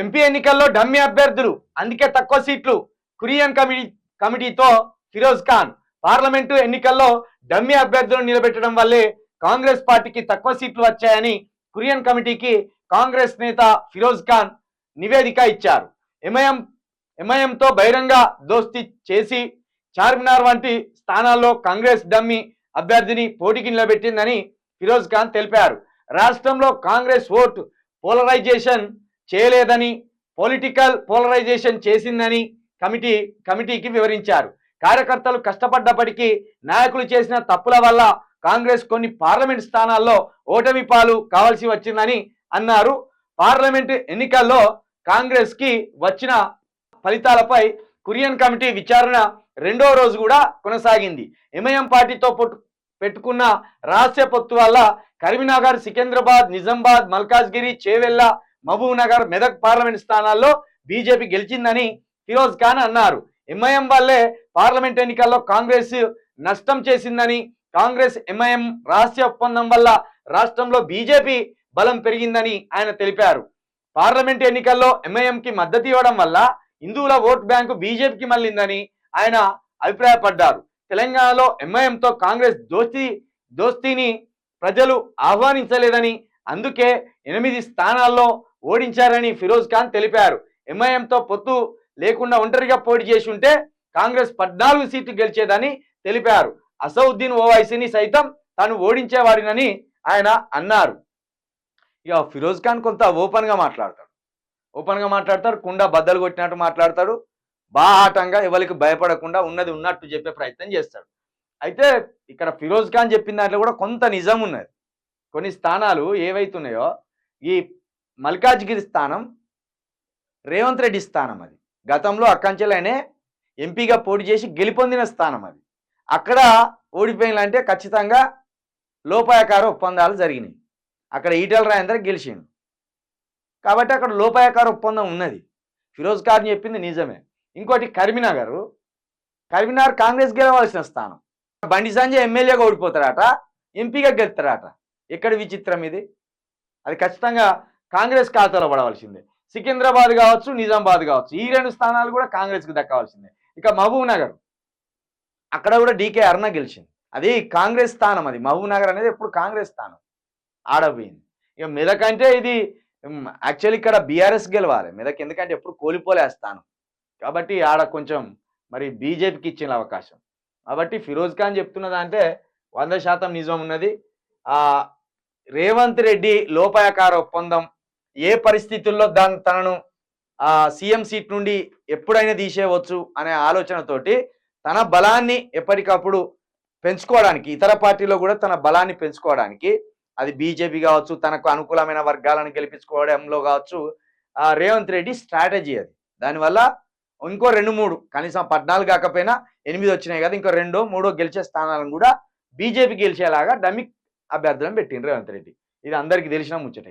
MP ఎన్నికల్లో dummy అభ్యర్థులు అందుకే తక్కువ సీట్లు. కురియన్ కమిటీ కమిటీతో ఫిరోజ్ ఖాన్ పార్లమెంటు ఎన్నికల్లో డమ్మీ అభ్యర్థులను నిలబెట్టడం వల్లే కాంగ్రెస్ పార్టీకి తక్కువ సీట్లు వచ్చాయని కురియన్ కమిటీకి కాంగ్రెస్ నేత ఫిరోజ్ ఖాన్ నివేదిక ఇచ్చారు. ఎంఐఎం ఎంఐఎంతో బహిరంగ దోస్తి చేసి చార్మినార్ వంటి స్థానాల్లో కాంగ్రెస్ డమ్మీ అభ్యర్థిని పోటీకి నిలబెట్టిందని ఫిరోజ్ ఖాన్ తెలిపారు. రాష్ట్రంలో కాంగ్రెస్ ఓటు పోలరైజేషన్ చేయలేదని పొలిటికల్ పోలరైజేషన్ చేసిందని కమిటీ కమిటీకి వివరించారు. కార్యకర్తలు కష్టపడ్డప్పటికీ నాయకులు చేసిన తప్పుల వల్ల కాంగ్రెస్ కొన్ని పార్లమెంట్ స్థానాల్లో ఓటమి పాలు కావాల్సి వచ్చిందని అన్నారు. పార్లమెంట్ ఎన్నికల్లో కాంగ్రెస్కి వచ్చిన ఫలితాలపై కురియన్ కమిటీ విచారణ రెండో రోజు కూడా కొనసాగింది. ఎంఐఎం పార్టీతో పెట్టుకున్న రహస్య పొత్తు వల్ల కరీంనగర్ సికింద్రాబాద్ నిజామాబాద్ మల్కాజ్గిరి చేవెళ్ళ మహబూబ్ నగర్ మెదక్ పార్లమెంట్ స్థానాల్లో బీజేపీ గెలిచిందని ఫిరోజ్ ఖాన్ అన్నారు. ఎంఐఎం వల్లే పార్లమెంట్ ఎన్నికల్లో కాంగ్రెస్ నష్టం చేసిందని కాంగ్రెస్ ఎంఐఎం రహస్య ఒప్పందం వల్ల రాష్ట్రంలో బీజేపీ బలం పెరిగిందని ఆయన తెలిపారు. పార్లమెంట్ ఎన్నికల్లో ఎంఐఎంకి మద్దతు ఇవ్వడం వల్ల హిందువుల ఓట్ బ్యాంకు బీజేపీకి మళ్ళిందని ఆయన అభిప్రాయపడ్డారు. తెలంగాణలో ఎంఐఎంతో కాంగ్రెస్ దోస్తీ దోస్తీని ప్రజలు ఆహ్వానించలేదని అందుకే ఎనిమిది స్థానాల్లో ఓడించారని ఫిరోజ్ ఖాన్ తెలిపారు. ఎంఐఎంతో పొత్తు లేకుండా ఒంటరిగా పోటీ చేసి ఉంటే కాంగ్రెస్ పద్నాలుగు సీట్లు గెలిచేదని తెలిపారు. అసౌద్దీన్ ఓవైసీని సైతం తాను ఓడించేవాడినని ఆయన అన్నారు. ఇక ఫిరోజ్ ఖాన్ కొంత ఓపెన్గా మాట్లాడతాడు. ఓపెన్గా మాట్లాడతాడు కుండ బద్దలు కొట్టినట్టు మాట్లాడతాడు. బాహాటంగా ఎవరికి భయపడకుండా ఉన్నది ఉన్నట్టు చెప్పే ప్రయత్నం చేస్తాడు. అయితే ఇక్కడ ఫిరోజ్ ఖాన్ చెప్పిన దాంట్లో కూడా కొంత నిజం ఉన్నది. కొన్ని స్థానాలు ఏవైతున్నాయో ఈ మల్కాజ్గిరి స్థానం రేవంత్ రెడ్డి స్థానం అది. గతంలో అక్కంచెలైనే ఎంపీగా పోటీ చేసి గెలుపొందిన స్థానం అది. అక్కడ ఓడిపోయిందంటే ఖచ్చితంగా లోపాయకార ఒప్పందాలు జరిగినాయి. అక్కడ ఈటల రాయందర్ గెలిచిండు. కాబట్టి అక్కడ లోపాయకార ఒప్పందం ఉన్నది. ఫిరోజ్ ఖాన్ చెప్పింది నిజమే. ఇంకోటి కరీంనగర్. కరీంనగర్ కాంగ్రెస్ గెలవాల్సిన స్థానం. బండి సంజయ్ ఎమ్మెల్యేగా ఓడిపోతారట ఎంపీగా గెలుతారట ఎక్కడ విచిత్రం ఇది? అది ఖచ్చితంగా కాంగ్రెస్ ఖాతాలో పడవలసిందే. సికింద్రాబాద్ కావచ్చు నిజామాబాద్ కావచ్చు. ఈ రెండు స్థానాలు కూడా కాంగ్రెస్కి దక్కవలసిందే ఇక మహబూబ్ నగర్. అక్కడ కూడా డీకే అరుణ గెలిచింది. అది కాంగ్రెస్ స్థానం అది. మహబూబ్ నగర్ అనేది ఎప్పుడు కాంగ్రెస్ స్థానం. ఆడపోయింది. ఇక మెదక్ అంటే ఇది యాక్చువల్లీ ఇక్కడ బీఆర్ఎస్ గెలవాలి. మెదక్ ఎందుకంటే ఎప్పుడు కోల్పోలే ఆ స్థానం. కాబట్టి ఆడ కొంచెం మరి బీజేపీకి ఇచ్చిన అవకాశం. కాబట్టి ఫిరోజ్ ఖాన్ చెప్తున్నది అంటే వంద శాతం నిజం ఉన్నది. రేవంత్ రెడ్డి లోపాయకార ఒప్పందం ఏ పరిస్థితుల్లో దాని తనను ఆ సీఎం సీట్ నుండి ఎప్పుడైనా తీసేయవచ్చు అనే ఆలోచనతోటి తన బలాన్ని ఎప్పటికప్పుడు పెంచుకోవడానికి ఇతర పార్టీలో కూడా తన బలాన్ని పెంచుకోవడానికి అది బీజేపీ కావచ్చు తనకు అనుకూలమైన వర్గాలను గెలిపించుకోవడంలో కావచ్చు ఆ రేవంత్ రెడ్డి స్ట్రాటజీ అది. దానివల్ల ఇంకో రెండు మూడు కనీసం పద్నాలుగు కాకపోయినా ఎనిమిది వచ్చినాయి కదా ఇంకో రెండో మూడో గెలిచే స్థానాలను కూడా బీజేపీ గెలిచేలాగా డమిక్ అభ్యర్థులను పెట్టిండ్రు రేవంత్ రెడ్డి. ఇది అందరికీ తెలిసిన ముచ్చట